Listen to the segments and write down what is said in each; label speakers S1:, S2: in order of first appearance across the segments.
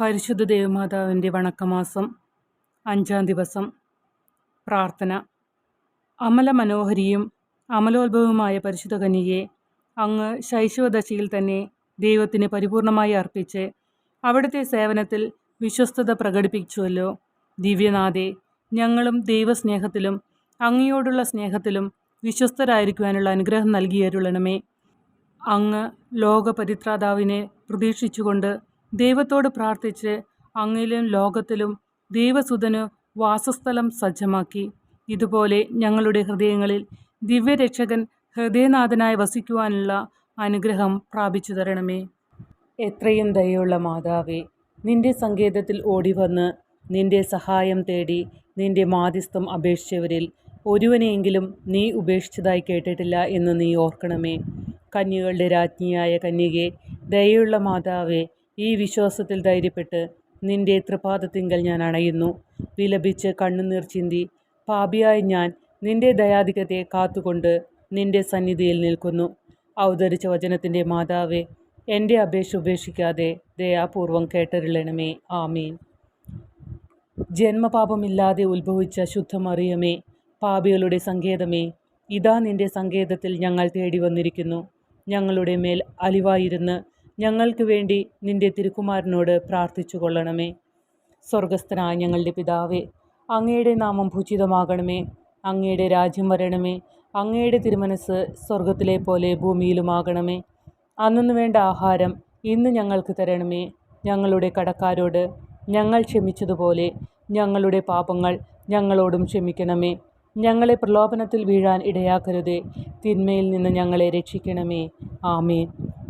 S1: പരിശുദ്ധ ദേവമാതാവിന്റെ വണക്കമാസം അഞ്ചാം ദിവസം പ്രാർത്ഥന. അമല മനോഹരിയും അമലോത്ഭവുമായ പരിശുദ്ധ കനിയെ അങ്ങ് ശൈശവദശയിൽ തന്നെ ദൈവത്തിന് പരിപൂർണമായി അർപ്പിച്ച് അവിടുത്തെ സേവനത്തിൽ വിശ്വസ്തത പ്രകടിപ്പിച്ചുവല്ലോ. ദിവ്യനാഥെ ഞങ്ങളും ദൈവസ്നേഹത്തിലും അങ്ങയോടുള്ള സ്നേഹത്തിലും വിശ്വസ്തരായിരിക്കുവാനുള്ള അനുഗ്രഹം നൽകിയരുളണമേ. അങ്ങ് ലോകപരിത്രാതാവിനെ പ്രതീക്ഷിച്ചുകൊണ്ട് ദൈവത്തോട് പ്രാർത്ഥിച്ച് അങ്ങിലും ലോകത്തിലും ദൈവസുതനു വാസസ്ഥലം സജ്ജമാക്കി. ഇതുപോലെ ഞങ്ങളുടെ ഹൃദയങ്ങളിൽ ദിവ്യരക്ഷകൻ ഹൃദയനാഥനായി വസിക്കുവാനുള്ള അനുഗ്രഹം പ്രാപിച്ചു തരണമേ. എത്രയും ദയുള്ള മാതാവേ നിന്റെ സങ്കേതത്തിൽ ഓടിവന്ന് നിന്റെ സഹായം തേടി നിന്റെ മാധ്യസ്ഥം അപേക്ഷിച്ചവരിൽ ഒരുവനെയെങ്കിലും നീ ഉപേക്ഷിച്ചതായി കേട്ടിട്ടില്ല എന്ന് നീ ഓർക്കണമേ. കന്യകളുടെ രാജ്ഞിയായ കന്യകെ ദയുള്ള മാതാവേ ഈ വിശ്വാസത്തിൽ ധൈര്യപ്പെട്ട് നിന്റെ തൃപാദത്തിങ്കൽ ഞാൻ അണയുന്നു. വിലപിച്ച് കണ്ണുനീർ ചിന്തി പാപിയായി ഞാൻ നിന്റെ ദയാധികതയെ കാത്തുകൊണ്ട് നിന്റെ സന്നിധിയിൽ നിൽക്കുന്നു. അവതരിച്ച വചനത്തിന്റെ മാതാവേ എന്റെ അപേക്ഷ ഉപേക്ഷിക്കാതെ ദയാപൂർവം കേട്ടരുളണമേ. ആമീൻ. ജന്മപാപമില്ലാതെ ഉത്ഭവിച്ച ശുദ്ധമറിയമേ പാപികളുടെ സങ്കേതമേ ഇതാ നിന്റെ സങ്കേതത്തിൽ ഞങ്ങൾ തേടി വന്നിരിക്കുന്നു ഞങ്ങളുടെ മേൽ അലിവായിരുന്ന് ഞങ്ങൾക്ക് വേണ്ടി നിന്റെ തിരുക്കുമാരനോട് പ്രാർത്ഥിച്ചു കൊള്ളണമേ സ്വർഗസ്ഥനായ ഞങ്ങളുടെ പിതാവേ അങ്ങയുടെ നാമം ഭൂചിതമാകണമേ അങ്ങയുടെ രാജ്യം വരണമേ. അങ്ങയുടെ തിരുമനസ് സ്വർഗത്തിലെ പോലെ ഭൂമിയിലുമാകണമേ. അന്നു വേണ്ട ആഹാരം ഇന്ന് ഞങ്ങൾക്ക് തരണമേ. ഞങ്ങളുടെ കടക്കാരോട് ഞങ്ങൾ ക്ഷമിച്ചതുപോലെ ഞങ്ങളുടെ പാപങ്ങൾ ഞങ്ങളോടും ക്ഷമിക്കണമേ. ഞങ്ങളെ പ്രലോഭനത്തിൽ വീഴാൻ ഇടയാക്കരുതേ. തിന്മയിൽ നിന്ന് ഞങ്ങളെ രക്ഷിക്കണമേ. ആമേൻ.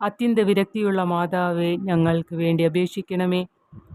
S1: അത്യന്ത വിരക്തിയുള്ള മാതാവേ ഞങ്ങൾക്ക് വേണ്ടി അപേക്ഷിക്കണമേ.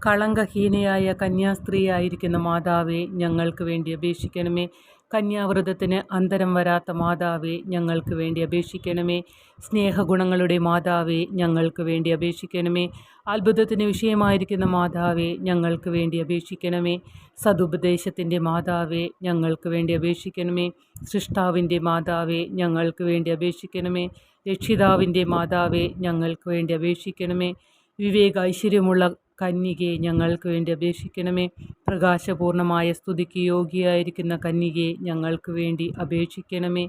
S1: കളങ്കഹീനയായ കന്യാസ്ത്രീയായിരിക്കുന്ന മാതാവേ ഞങ്ങൾക്ക് വേണ്ടി അപേക്ഷിക്കണമേ. കന്യാവ്രതത്തിന് അന്തരം വരാത്ത മാതാവേ ഞങ്ങൾക്ക് വേണ്ടി അപേക്ഷിക്കണമേ. സ്നേഹഗുണങ്ങളുടെ മാതാവേ ഞങ്ങൾക്ക് വേണ്ടി അപേക്ഷിക്കണമേ. അത്ഭുതത്തിന് വിഷയമായിരിക്കുന്ന മാതാവേ ഞങ്ങൾക്ക് വേണ്ടി അപേക്ഷിക്കണമേ. സതുപദേശത്തിന്റെ മാതാവേ ഞങ്ങൾക്ക് വേണ്ടി അപേക്ഷിക്കണമേ. സൃഷ്ടാവിന്റെ മാതാവേ ഞങ്ങൾക്ക് വേണ്ടി അപേക്ഷിക്കണമേ. രക്ഷിതാവിന്റെ മാതാവേ ഞങ്ങൾക്ക് വേണ്ടി അപേക്ഷിക്കണമേ. വിവേക ഐശ്വര്യമുള്ള കന്യകയെ ഞങ്ങൾക്ക് വേണ്ടി അപേക്ഷിക്കണമേ. പ്രകാശപൂർണമായ സ്തുതിക്ക് യോഗ്യയായിരിക്കുന്ന കന്യകയെ ഞങ്ങൾക്ക് വേണ്ടി അപേക്ഷിക്കണമേ.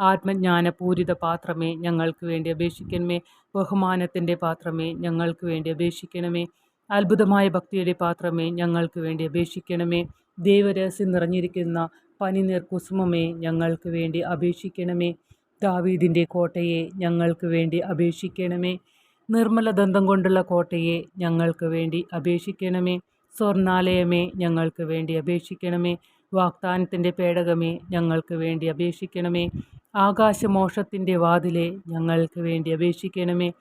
S1: ആത്മജ്ഞാനപൂരിത പാത്രമേ ഞങ്ങൾക്ക് വേണ്ടി അപേക്ഷിക്കണമേ. ബഹുമാനത്തിന്റെ പാത്രമേ ഞങ്ങൾക്ക് വേണ്ടി അപേക്ഷിക്കണമേ. അത്ഭുതമായ ഭക്തിയുടെ പാത്രമേ ഞങ്ങൾക്ക് വേണ്ടി അപേക്ഷിക്കണമേ. ദൈവരഹസ്യം നിറഞ്ഞിരിക്കുന്ന പനിനീർ കുസുമമേ ഞങ്ങൾക്ക് വേണ്ടി അപേക്ഷിക്കണമേ. ദാവീദിന്റെ കോട്ടയെ ഞങ്ങൾക്ക് വേണ്ടി അപേക്ഷിക്കണമേ. നിർമ്മല ദന്തം കൊണ്ടുള്ള കോട്ടയെ ഞങ്ങൾക്ക് വേണ്ടി അപേക്ഷിക്കണമേ. സ്വർണാലയമേ ഞങ്ങൾക്ക് വേണ്ടി അപേക്ഷിക്കണമേ. വാഗ്ദാനത്തിന്റെ പേടകമേ ഞങ്ങൾക്ക് വേണ്ടി അപേക്ഷിക്കണമേ. ആകാശമോഷത്തിന്റെ വാതിലെ ഞങ്ങൾക്ക് വേണ്ടി അപേക്ഷിക്കണമേ.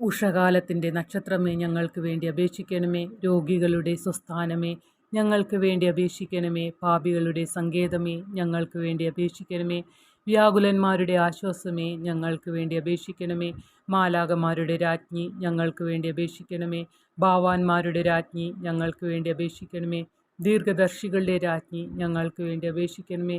S1: ഉഷകാലത്തിന്റെ നക്ഷത്രമേ ഞങ്ങൾക്ക് വേണ്ടി അപേക്ഷിക്കണമേ. രോഗികളുടെ സ്വസ്ഥാനമേ ഞങ്ങൾക്ക് വേണ്ടി അപേക്ഷിക്കണമേ. പാപികളുടെ സങ്കേതമേ ഞങ്ങൾക്ക് വേണ്ടി അപേക്ഷിക്കണമേ. വ്യാകുലന്മാരുടെ ആശ്വാസമേ ഞങ്ങൾക്ക് വേണ്ടി അപേക്ഷിക്കണമേ. മാലാകമാരുടെ രാജ്ഞി ഞങ്ങൾക്ക് വേണ്ടി അപേക്ഷിക്കണമേ. ഭാവാന്മാരുടെ രാജ്ഞി ഞങ്ങൾക്ക് വേണ്ടി അപേക്ഷിക്കണമേ. ദീർഘദർശികളുടെ രാജ്ഞി ഞങ്ങൾക്ക് വേണ്ടി അപേക്ഷിക്കണമേ.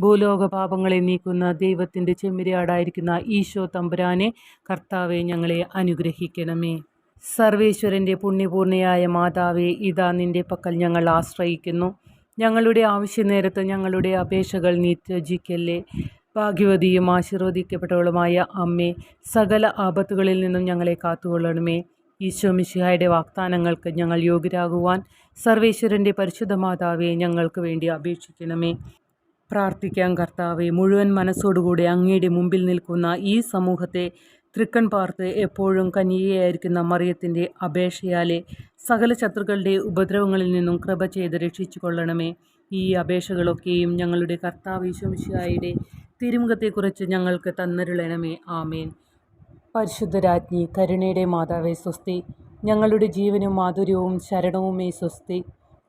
S1: ഭൂലോക പാപങ്ങളെ നീക്കുന്ന ദൈവത്തിന്റെ ചെമ്മിരിയാടായിരിക്കുന്ന ഈശോ തമ്പുരാനെ കർത്താവെ ഞങ്ങളെ അനുഗ്രഹിക്കണമേ. സർവേശ്വരന്റെ പുണ്യപൂർണയായ മാതാവെ ഇതാ നിന്റെ പക്കൽ ഞങ്ങൾ ആശ്രയിക്കുന്നു. ഞങ്ങളുടെ ആവശ്യനേരത്ത് ഞങ്ങളുടെ അപേക്ഷകൾ നീ ത്യജിക്കല്ലേ. ഭാഗ്യവതിയും ആശീർവദിക്കപ്പെട്ടവളുമായ അമ്മേ സകല ആപത്തുകളിൽ നിന്നും ഞങ്ങളെ കാത്തുകൊള്ളണമേ. ഈശോ മിശിഹായുടെ വാഗ്ദാനങ്ങൾക്ക് ഞങ്ങൾ യോഗ്യരാകുവാൻ സർവേശ്വരന്റെ പരിശുദ്ധ മാതാവെ ഞങ്ങൾക്ക് വേണ്ടി അപേക്ഷിക്കണമേ. പ്രാർത്ഥിക്കാം കർത്താവെ മുഴുവൻ മനസ്സോടുകൂടി അങ്ങയുടെ മുമ്പിൽ നിൽക്കുന്ന ഈ സമൂഹത്തെ തൃക്കൺ പാർത്ത് എപ്പോഴും കന്യകയായിരിക്കുന്ന മറിയത്തിന്റെ അപേക്ഷയാലെ സകല ശത്രുക്കളുടെ ഉപദ്രവങ്ങളിൽ നിന്നും കൃപ ചെയ്ത് രക്ഷിച്ചു കൊള്ളണമേ ഈ അപേക്ഷകളൊക്കെയും ഞങ്ങളുടെ കർത്താവ് ഈശോമിശായുടെ തിരുമുഖത്തെക്കുറിച്ച് ഞങ്ങൾക്ക് തന്നരുളണമേ. ആമേൻ. പരിശുദ്ധരാജ്ഞി കരുണയുടെ മാതാവേ സ്വസ്തി ഞങ്ങളുടെ ജീവനും മാധുര്യവും ശരണവുമേ സ്വസ്തി.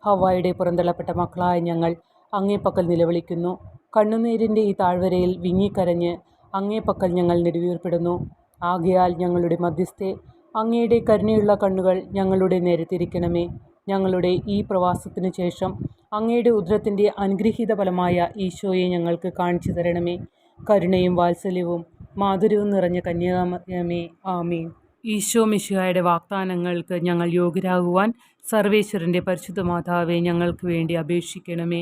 S1: ഹവായുടെ പുറന്തള്ളപ്പെട്ട മക്കളായ ഞങ്ങൾ അങ്ങേപ്പക്കൽ നിലവിളിക്കുന്നു. കണ്ണുനീരിന്റെ ഈ താഴ്വരയിൽ വിങ്ങിക്കരഞ്ഞ് അങ്ങേപ്പക്കൽ ഞങ്ങൾ നെടുവീർപ്പെടുന്നു. ആകയാൽ ഞങ്ങളുടെ മധ്യസ്ഥെ അങ്ങയുടെ കരുണയുള്ള കണ്ണുകൾ ഞങ്ങളുടെ നേരെ തിരിക്കണമേ ഞങ്ങളുടെ ഈ പ്രവാസത്തിനു ശേഷം അങ്ങയുടെ ഉദ്രത്തിന്റെ അനുഗ്രഹീത ഫലമായ ഈശോയെ ഞങ്ങൾക്ക് കാണിച്ചു തരണമേ. കരുണയും വാത്സല്യവും മാധുര്യവും നിറഞ്ഞ കന്യാമേ ആമീൻ. ഈശോ മിശിഹായുടെ വാഗ്ദാനങ്ങൾക്ക് ഞങ്ങൾ യോഗ്യരാകുവാൻ സർവേശ്വരന്റെ പരിശുദ്ധ മാതാവെ ഞങ്ങൾക്ക് വേണ്ടി അപേക്ഷിക്കണമേ.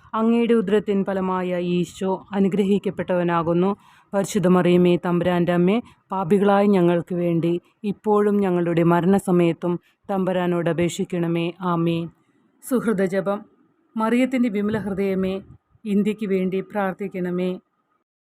S1: അങ്ങയുടെ ഉദ്രത്തിൻ ഫലമായ ഈശോ അനുഗ്രഹിക്കപ്പെട്ടവനാകുന്നു. പരിശുദ്ധ മറിയമേ തമ്പുരാന്റെ അമ്മേ പാപികളായ ഞങ്ങൾക്ക് വേണ്ടി ഇപ്പോഴും ഞങ്ങളുടെ മരണസമയത്തും തമ്പുരാനോട് അപേക്ഷിക്കണമേ. ആമേ സുഹൃദജപം. മറിയത്തിന്റെ വിമല ഹൃദയമേ ഇന്ത്യയ്ക്ക് വേണ്ടി പ്രാർത്ഥിക്കണമേ.